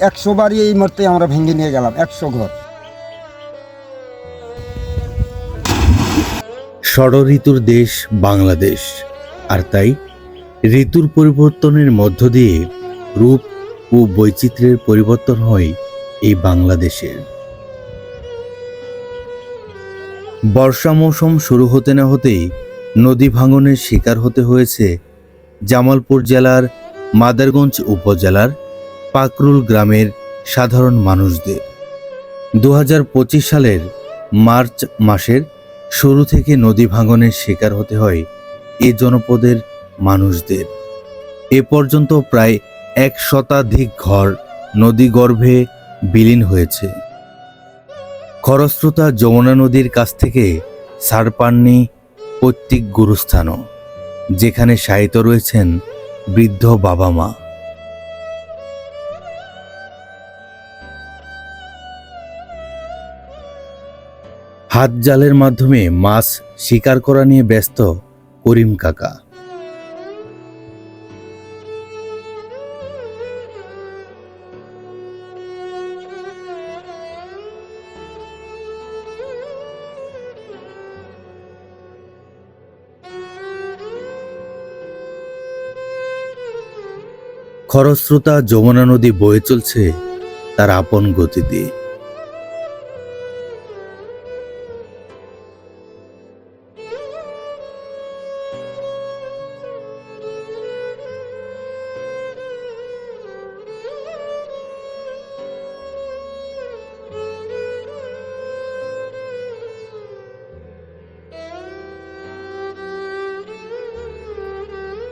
একশো বাড়ি এই মুহূর্তে আমরা ভেঙে নিয়ে গেলাম, একশো ঘর। ষড়ঋতুর দেশ বাংলাদেশ, আর তাই ঋতুর পরিবর্তনের মধ্য দিয়ে রূপ ও বৈচিত্র্যের পরিবর্তন হয় এই বাংলাদেশের। বর্ষা মৌসুম শুরু হতে না হতেই নদী ভাঙনের শিকার হতে হয়েছে জামালপুর জেলার মাদারগঞ্জ উপজেলার পাকরুল গ্রামের সাধারণ মানুষদের। দু হাজার পঁচিশ সালের মার্চ মাসের শুরু থেকে নদী ভাঙনের শিকার হতে হয় এ জনপদের মানুষদের। এ পর্যন্ত প্রায় এক শতাধিক ঘর নদী গর্ভে বিলীন হয়েছে। খরস্রোতা যমুনা নদীর কাছ থেকে সার পাননি পৈতৃক গুরুস্থানও, যেখানে শায়িত রয়েছেন বৃদ্ধ বাবা মা। হাত জালের মাধ্যমে মাছ শিকার করা নিয়ে ব্যস্ত করিম কাকা। খরস্রোতা যমুনা নদী বয়ে চলছে তার আপন গতিতে।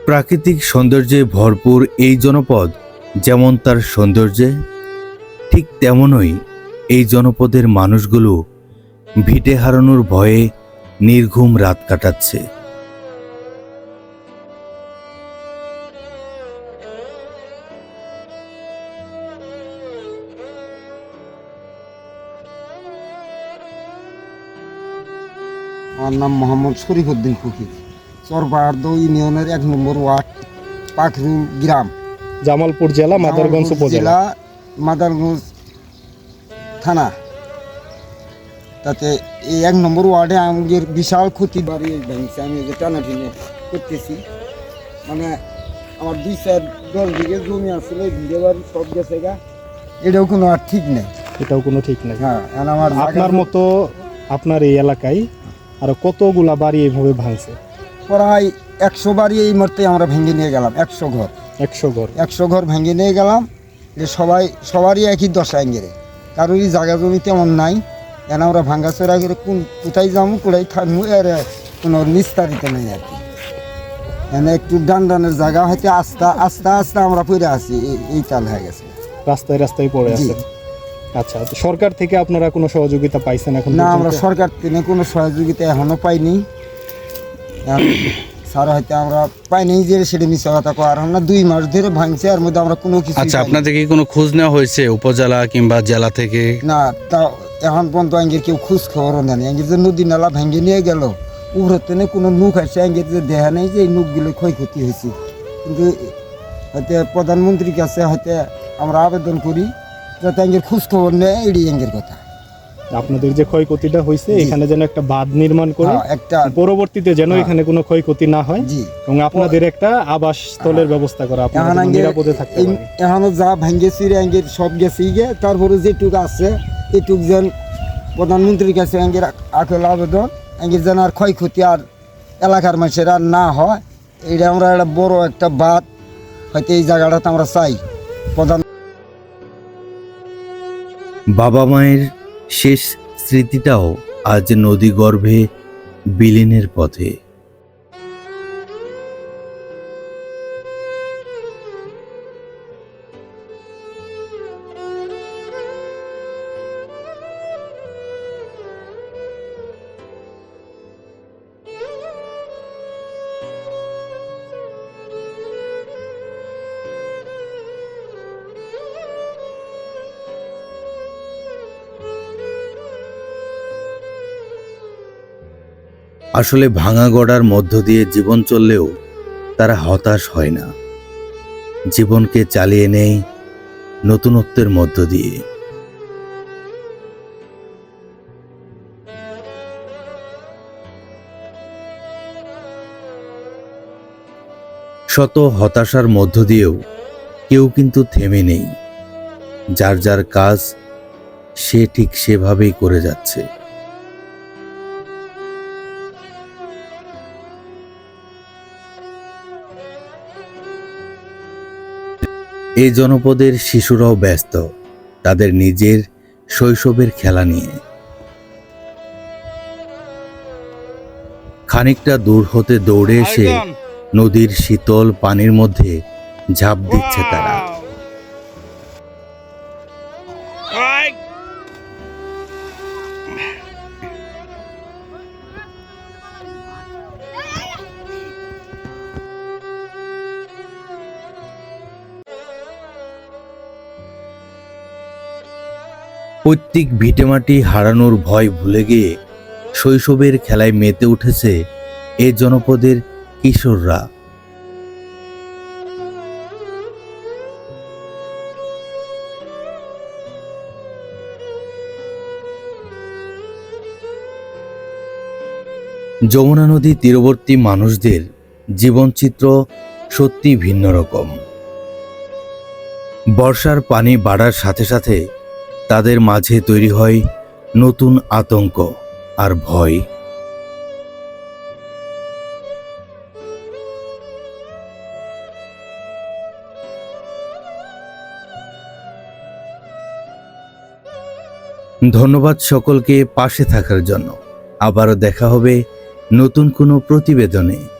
প্রাকৃতিক সৌন্দর্যে ভরপুর এই জনপদ যেমন তার সৌন্দর্যে, ঠিক তেমনই এই জনপদের মানুষগুলো ভিটে হারানোর ভয়ে নির্ঘুম রাত কাটাচ্ছে। আমার নাম মোহাম্মদ শরীফুদ্দিন ফকির। চরবাহার্দ ইউনিয়নের এক নম্বর ওয়ার্ড পাখরুল গ্রাম। জামালপুর জেলা মাদারগঞ্জ উপজেলা। জেলা মাদারগঞ্জ থানা। তাতে এই এক নম্বর ওয়ার্ডে আমাদের বিশাল ক্ষতি বাড়ি ভেঙেছে আমি যে টানা টেনে করতেছি। মানে আমার দুই চার দশ বিঘে জমি আসলে ভিড়ে বাড়ি সব গেছে গা। এটাও কোনো আর ঠিক নেই। এটাও কোনো ঠিক নাই। হ্যাঁ আমার আপনার মতো আপনার এই এলাকায় আর কতগুলা বাড়ি এইভাবে ভাঙছে? প্রায় একশো বাড়ি এই মুহূর্তে আমরা ভেঙে নিয়ে গেলাম একশো ঘর। একশো ঘর। একশো ঘর ভেঙে নিয়ে গেলাম যে সবাই সবারই একই দশা এঙ্গেরে। কারোরই জায়গা জমি তেমন নাই কেন আমরা ভাঙ্গাচোরা করে কোন কোথায় যাব কোথায় থাকব এর কোনো নিস্তারিত নেই আর কি। এনে একটু ডান ডানের জায়গা হয়তো আস্তে আস্তে আস্তে আমরা পড়ে আছি এই- তাল হয়ে গেছে। রাস্তায় রাস্তায় পড়ে। আছে আচ্ছা সরকার থেকে আপনারা কোনো সহযোগিতা পাইছেন এখন না আমরা সরকার থেকে কোনো সহযোগিতা এখনও পাইনি। স্যার হয়তো আমরা পাইনি যে সেটা মিশা কথা কর আমরা দুই মাস ধরে ভাঙছে এর মধ্যে আমরা কোনো কিছু আচ্ছা আপনাদের কি কোনো খোঁজ নেওয়া হয়েছে উপজেলা কিংবা জেলা থেকে? না তা এখন পর্যন্ত আঙ্গের কেউ খোঁজ খবরও নেই আঙ্গের যে নদী নালা ভেঙে নিয়ে গেল উপরতে কোনো নুক আছে আঙ্গের যে দেখা নেই যে এই নুকগুলো ক্ষয়ক্ষতি হয়েছে। কিন্তু হয়তো প্রধানমন্ত্রীর কাছে হয়তো আমরা আবেদন করি যাতে আঙ্গের খোঁজ খবর নেয় এটি আঙ্গের কথা। আপনাদের যে ক্ষয়ক্ষতিটা হয়েছে এখানে যেন একটা বাঁধ নির্মাণ করে হ্যাঁ, একটা পরবর্তীতে যেন হ্যাঁ। এখানে কোনো ক্ষয়ক্ষতি না হয় এবং আপনাদের একটা আবাস স্থলের ব্যবস্থা করা আপনারা নিরাপদে থাকতে এখনও যা ভেঙে চিরে আঙ্গের সব গেছে গে তারপরে যেটুক আছে এটুক যেন প্রধানমন্ত্রীর কাছে আঙ্গের আকুল আবেদন আঙ্গের যেন আর ক্ষয়ক্ষতি আর এলাকার মানুষের আর না হয়। এইটা আমরা একটা বড় একটা বাদ হয়তো এই জায়গাটাতে আমরা চাই। প্রধান বাবা মায়ের শেষ স্মৃতিটাও আজ নদীগর্ভে বিলীনের পথে। আসলে ভাঙা গড়ার মধ্য দিয়ে জীবন চললেও তারা হতাশ হয় না। জীবনকে চালিয়ে নেয় নতুনত্বের মধ্য দিয়ে। শত হতাশার মধ্য দিয়েও কেউ কিন্তু থেমে নেই। যার যার কাজ সে ঠিক সেভাবেই করে যাচ্ছে। এই জনপদের শিশুরাও ব্যস্ত তাদের নিজের শৈশবের খেলা নিয়ে। খানিকটা দূর হতে দৌড়ে এসে নদীর শীতল পানির মধ্যে ঝাঁপ দিচ্ছে তারা। পৈতৃক ভিটেমাটি হারানোর ভয় ভুলে গিয়ে শৈশবের খেলায় মেতে উঠেছে এ জনপদের কিশোররা। যমুনা নদী তীরবর্তী মানুষদের জীবনচিত্র সত্যি ভিন্ন রকম। বর্ষার পানি বাড়ার সাথে সাথে তাদের মাঝে তৈরি হয় নতুন আতঙ্ক আর ভয়। ধন্যবাদ সকলকে পাশে থাকার জন্য। আবারও দেখা হবে নতুন কোনো প্রতিবেদনে।